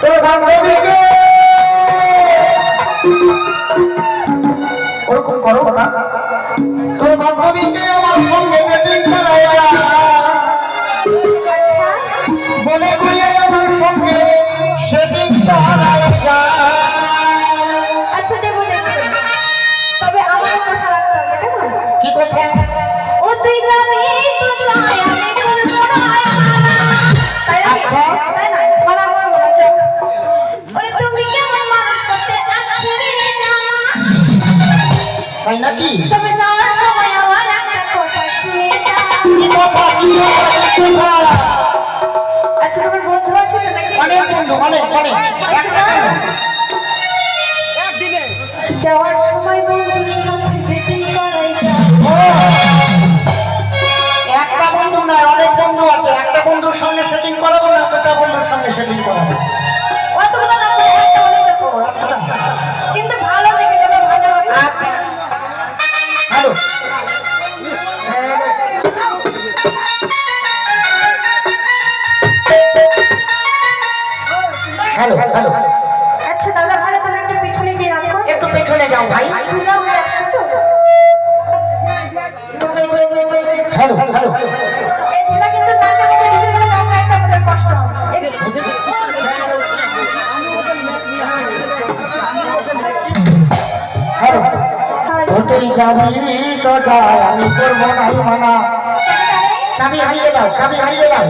তোর বান্ধবীকে। ওরকম করো না তোর বান্ধবীকে আমার সঙ্গে মিটিং করাইয়া আচ্ছা। বলে কইয়ে নাকি তবে যাওয়ার সময় আমার একটা কথা শুনে কি কথা? কি কথা, আচ্ছা তোমার বন্ধু আছে তো নাকি? অনেক বন্ধু অনেক অনেক একটা কেন? যাওয়ার সময় বন্ধুর সাথে ডেটিং করাই একটা বন্ধু নয় অনেক বন্ধু আছে। একটা বন্ধুর সঙ্গে সেটিং করাবো না একটা বন্ধুর সঙ্গে সেটিং করাবো। হ্যালো হ্যালো আচ্ছা দাদা ভালো তুমি একটু পিছনে গিয়ে নাচ করো। একটু পেছনে যাও ভাই। হ্যালো হ্যালো যাবি তো আমি করব নাই মানা। চাবি হারিয়ে দাও চাবি হারিয়ে দাও।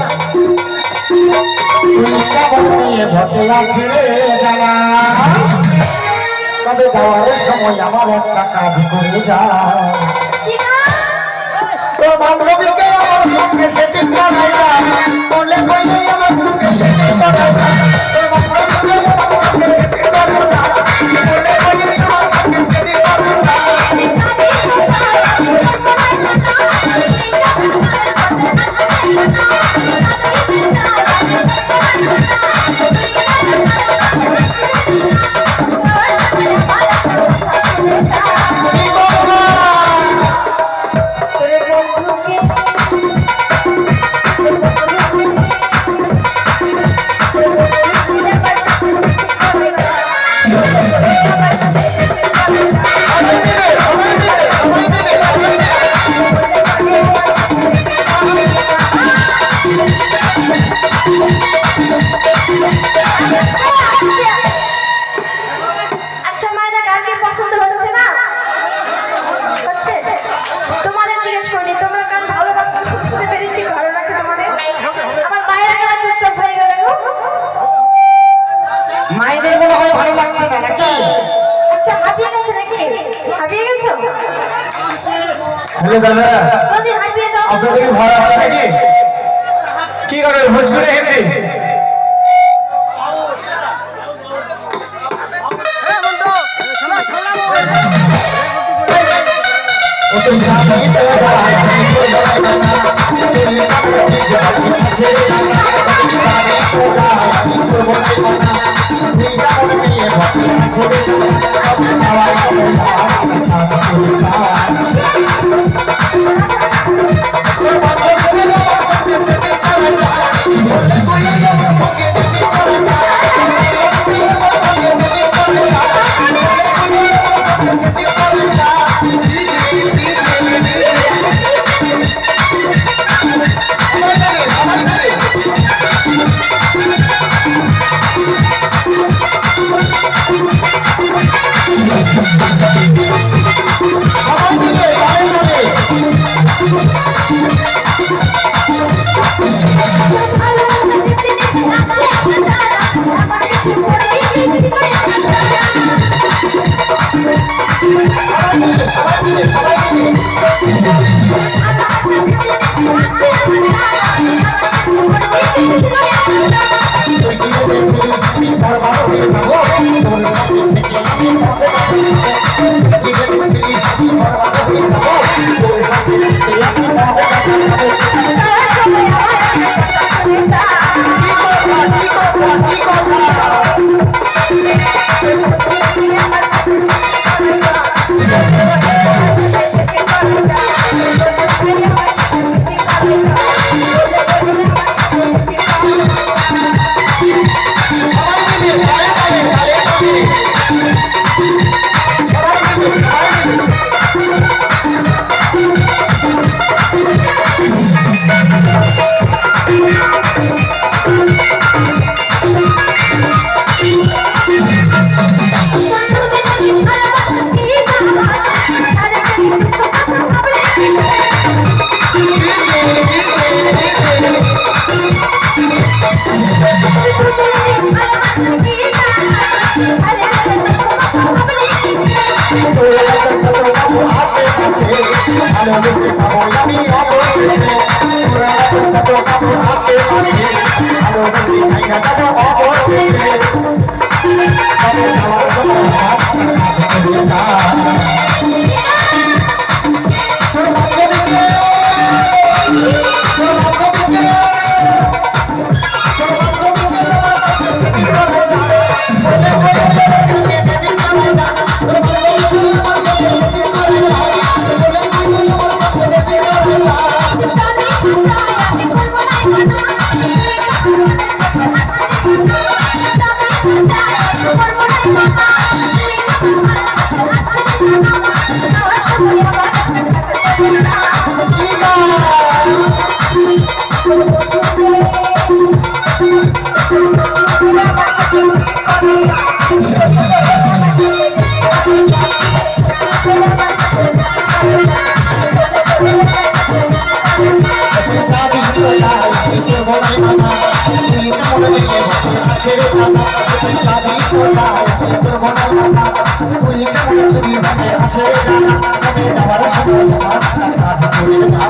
তবে যাওয়ার সময় আমার একটা কাজ করে যা? বান্ধবীকে আমার সঙ্গে সেটি হ্যালো দাদা যদি যাও আপনাদের কি ভাড়া আছে নাকি? কি করেন ভোজপুরে হিন্দি ও তো ছেড়ে কথা। তুই যাবি কোথায় তুই যাওয়ার সময় তোমার কাজ করে না